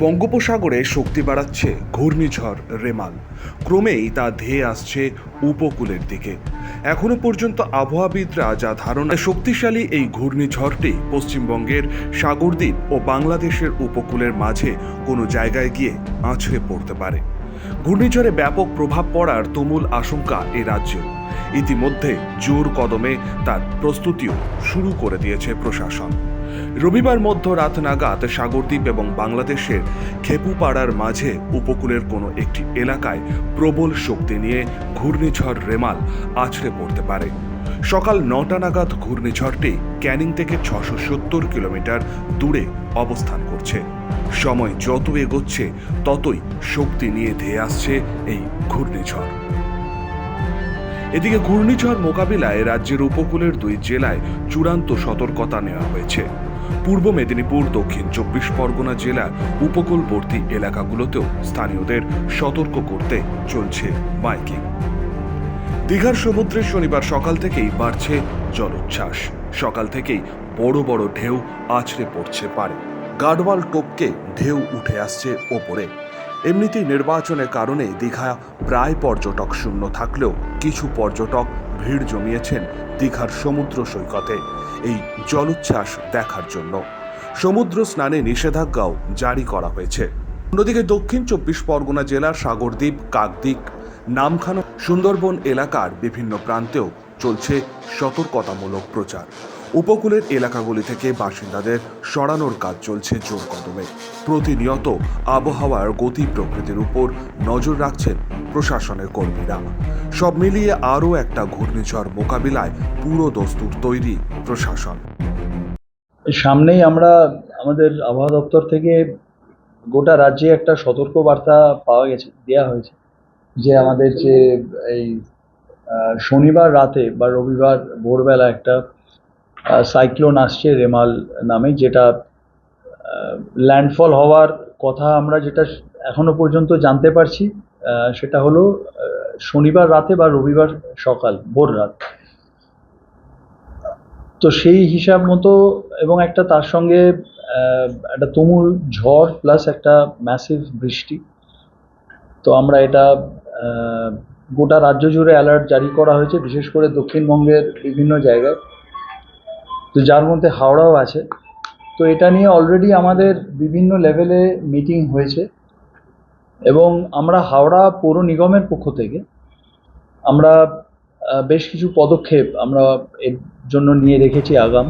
বঙ্গোপসাগরে শক্তি বাড়াচ্ছে ঘূর্ণিঝড় রেমাল। ক্রমেই তা ধেয়ে আসছে উপকূলের দিকে। এখনও পর্যন্ত আবহাওয়াবিদরা যা ধারণা শক্তিশালী এই ঘূর্ণিঝড়টি পশ্চিমবঙ্গের সাগরদ্বীপ ও বাংলাদেশের উপকূলের মাঝে কোনো জায়গায় গিয়ে আছড়ে পড়তে পারে। ঘূর্ণিঝড়ে ব্যাপক প্রভাব পড়ার তুমুল আশঙ্কা এ রাজ্যে। ইতিমধ্যে জোর কদমে তার প্রস্তুতিও শুরু করে দিয়েছে প্রশাসন। রবিবার মধ্যরাত নাগাদ সাগরদ্বীপ এবং বাংলাদেশের খেপুপাড়ার মাঝে উপকূলের কোনো একটি এলাকায় প্রবল শক্তি নিয়ে ঘূর্ণিঝড় রেমাল আছড়ে পড়তে পারে। সকাল নটা নাগাদ ঘূর্ণিঝড়টি ক্যানিং থেকে ছশো সত্তর কিলোমিটার দূরে অবস্থান করছে। সময় যত এগোচ্ছে, ততই শক্তি নিয়ে ধেয়ে আসছে এই ঘূর্ণিঝড়। এদিকে ঘূর্ণিঝড় মোকাবিলায় রাজ্যের উপকূলের দুই জেলায় চূড়ান্ত সতর্কতা নেওয়া হয়েছে। পূর্ব মেদিনীপুর, দক্ষিণ চব্বিশ পরগনা জেলার উপকূলবর্তী এলাকাগুলোতেও স্থানীয়দের সতর্ক করতে চলছে মাইকিং দীঘার সমুদ্রে শনিবার সকাল থেকেই বাড়ছে জলোচ্ছ্বাস। সকাল থেকেই বড় বড় ঢেউ আছড়ে পড়ছে পারে। গার্ডওয়াল টোপকে ঢেউ উঠে আসছে ওপরে। এমনিতেই নির্বাচনের কারণে দীঘা প্রায় পর্যটক শূন্য থাকলেও কিছু পর্যটক ভিড় জমিয়েছেন দীঘার সমুদ্র সৈকতে, এই জলোচ্ছ্বাস দেখার জন্য। সমুদ্র স্নানে নিষেধাজ্ঞাও জারি করা হয়েছে। অন্যদিকে দক্ষিণ চব্বিশ পরগনা জেলার সাগরদ্বীপ, কাকদ্বীপ, নামখানা, সুন্দরবন এলাকার বিভিন্ন প্রান্তেও চলছে সতর্কতামূলক প্রচার। উপকূলের এলাকাগুলি থেকে বাসিন্দাদের সরানোর কাজ চলছে জোর কদমে। প্রতিনিয়ত আবহাওয়ার গতি প্রকৃতির উপর নজর রাখছেন প্রশাসনের কর্মীরা। সব মিলিয়ে আরও একটা ঘূর্ণিঝড় মোকাবিলায় পুরো দস্তুর তৈরি প্রশাসন। সামনেই আমরা আমাদের আবহাওয়া দপ্তর থেকে গোটা রাজ্যে একটা সতর্ক বার্তা পাওয়া গেছে দেওয়া হয়েছে যে আমাদের যে এই শনিবার রাতে বা রবিবার ভোরবেলা একটা সাইক্লোন আসছে রেমাল নামে, যেটা ল্যান্ডফল হওয়ার কথা আমরা যেটা এখনও পর্যন্ত জানতে পারছি সেটা হলো শনিবার রাতে বা রবিবার সকাল, ভোর রাত। তো সেই হিসাব মতো এবং একটা তার সঙ্গে একটা তুমুল ঝড় প্লাস একটা ম্যাসিভ বৃষ্টি। তো আমরা এটা গোটা রাজ্য জুড়ে অ্যালার্ট জারি করা হয়েছে, বিশেষ করে দক্ষিণবঙ্গের বিভিন্ন জায়গায়। তো যার মধ্যে হাওড়াও আছে। তো এটা নিয়ে অলরেডি আমাদের বিভিন্ন লেভেলে মিটিং হয়েছে। এবং আমরা হাওড়া পৌর নিগমের পক্ষ থেকে আমরা বেশ কিছু পদক্ষেপ আমরা এর জন্য নিয়ে রেখেছি আগাম।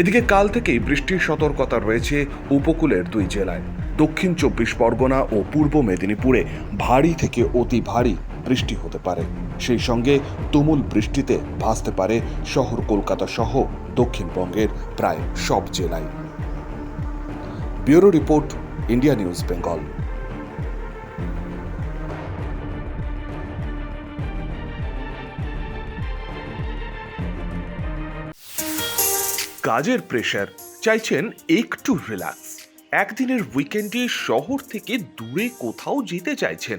এদিকে কাল থেকেই বৃষ্টির সতর্কতা রয়েছে উপকূলের দুই জেলায়। দক্ষিণ চব্বিশ পরগনা ও পূর্ব মেদিনীপুরে ভারী থেকে অতি ভারী বৃষ্টি হতে পারে। সেই সঙ্গে তুমুল বৃষ্টিতে ভাসতে পারে শহর কলকাতা সহ দক্ষিণবঙ্গের প্রায় সব জেলায়। Bureau report, India news, Bengal. কাজের প্রেশার চাইছেন একটু রিল্যাক্স একদিনের উইকেন্ডে শহর থেকে দূরে কোথাও যেতে চাইছেন।